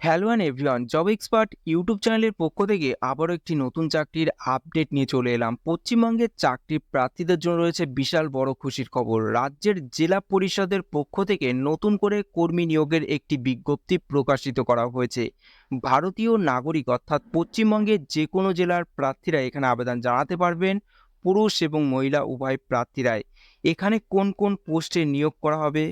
Hello and everyone job expert YouTube চ্যানেলের পক্ষ থেকে আবারও একটি নতুন চাকরির আপডেট নিয়ে চলে এলাম। পশ্চিমবঙ্গের চাকরি প্রার্থীদের জন্য রয়েছে বিশাল বড় খুশির খবর। রাজ্যের জেলা পরিষদের পক্ষ থেকে নতুন করে কর্মী নিয়োগের একটি বিজ্ঞপ্তি প্রকাশিত করা হয়েছে। ভারতীয় নাগরিক অর্থাৎ পশ্চিমবঙ্গের যে কোনো জেলার প্রার্থীরা এখানে আবেদন জানাতে পারবেন, পুরুষ এবং মহিলা উভয় প্রার্থীরাই। এখানে কোন কোন পোস্টে নিয়োগ করা হবে?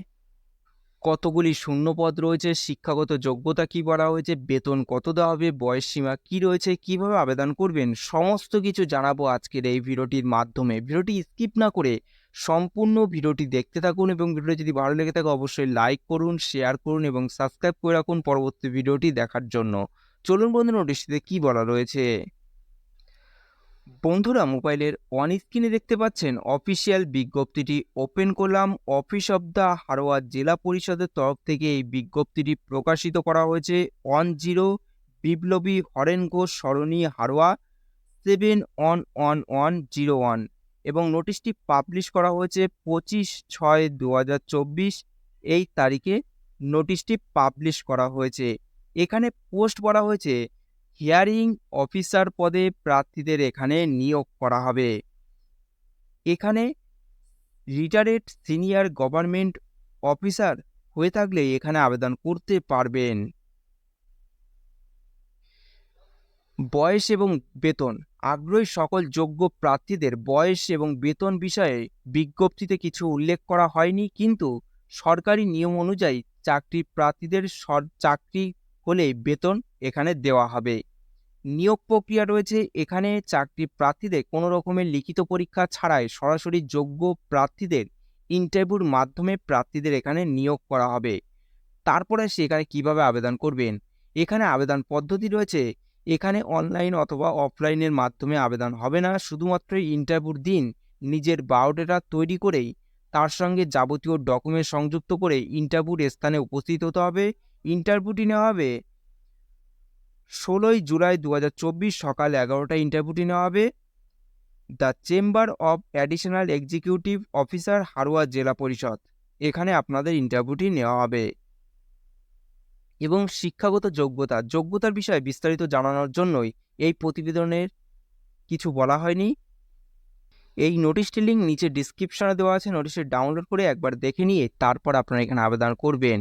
কতগুলি শূন্যপদ রয়েছে, শিক্ষাগত যোগ্যতা কি বলা হয়েছে, বেতন কত দেওয়া হবে, বয়স সীমা কি রয়েছে, কীভাবে আবেদন করবেন, সমস্ত কিছু জানাব আজকের এই ভিডিওটির মাধ্যমে। ভিডিওটি স্কিপ না করে সম্পূর্ণ ভিডিওটি দেখতে থাকুন এবং ভিডিওটি যদি ভালো লেগে থাকে অবশ্যই লাইক করুন, শেয়ার করুন এবং সাবস্ক্রাইব করে রাখুন পরবর্তী ভিডিওটি দেখার জন্য। চলুন বন্ধু নোটিশটিতে কি বলা রয়েছে? বন্ধুরা, মোবাইলের অন স্ক্রিনে দেখতে পাচ্ছেন অফিসিয়াল বিজ্ঞপ্তিটি ওপেন করলাম। অফিস অব দ্য হারোয়া জেলা পরিষদের তরফ থেকে এই বিজ্ঞপ্তিটি প্রকাশিত করা হয়েছে। ওয়ান জিরো বিপ্লবী Haren Ghosh Sarani Haroa seven one one one zero one এবং নোটিশটি পাবলিশ করা হয়েছে পঁচিশ ছয় দু এই তারিখে নোটিশটি পাবলিশ করা হয়েছে। এখানে পোস্ট করা হয়েছে হিয়ারিং অফিসার পদে প্রার্থীদের এখানে নিয়োগ করা হবে। এখানে রিটায়ার্ড সিনিয়র গভর্নমেন্ট অফিসার হয়ে থাকলে এখানে আবেদন করতে পারবেন। বয়স এবং বেতন। আগ্রহী সকল যোগ্য প্রার্থীদের বয়স এবং বেতন বিষয়ে বিজ্ঞপ্তিতে কিছু উল্লেখ করা হয়নি, কিন্তু সরকারি নিয়ম অনুযায়ী চাকরি প্রার্থীদের চাকরি হলে বেতন এখানে দেওয়া হবে। নিয়োগ প্রক্রিয়া রয়েছে। এখানে চাকরি প্রার্থীদের কোনো রকমের লিখিত পরীক্ষা ছাড়াই সরাসরি যোগ্য প্রার্থীদের ইন্টারভিউর মাধ্যমে প্রার্থীদের এখানে নিয়োগ করা হবে। তারপরে সে এখানে কীভাবে আবেদন করবেন? এখানে আবেদন পদ্ধতি রয়েছে। এখানে অনলাইন অথবা অফলাইনের মাধ্যমে আবেদন হবে না। শুধুমাত্র ইন্টারভিউর দিন নিজের বায়োডেটা তৈরি করেই তার সঙ্গে যাবতীয় ডকুমেন্ট সংযুক্ত করে ইন্টারভিউর স্থানে উপস্থিত হতে হবে। ইন্টারভিউটি নেওয়া হবে ষোলোই জুলাই দু সকাল এগারোটায় ইন্টারভিউটি নেওয়া হবে। The chamber of additional executive officer Haroa জেলা পরিষদ। এখানে আপনাদের ইন্টারভিউটি নেওয়া হবে। এবং শিক্ষাগত যোগ্যতা। যোগ্যতার বিষয়ে বিস্তারিত জানানোর জন্যই এই প্রতিবেদনের কিছু বলা হয়নি। এই নোটিশটি লিঙ্ক নিচে ডিসক্রিপশনে দেওয়া আছে। নোটিশটি ডাউনলোড করে একবার দেখে নিয়ে তারপর আপনারা এখানে আবেদন করবেন।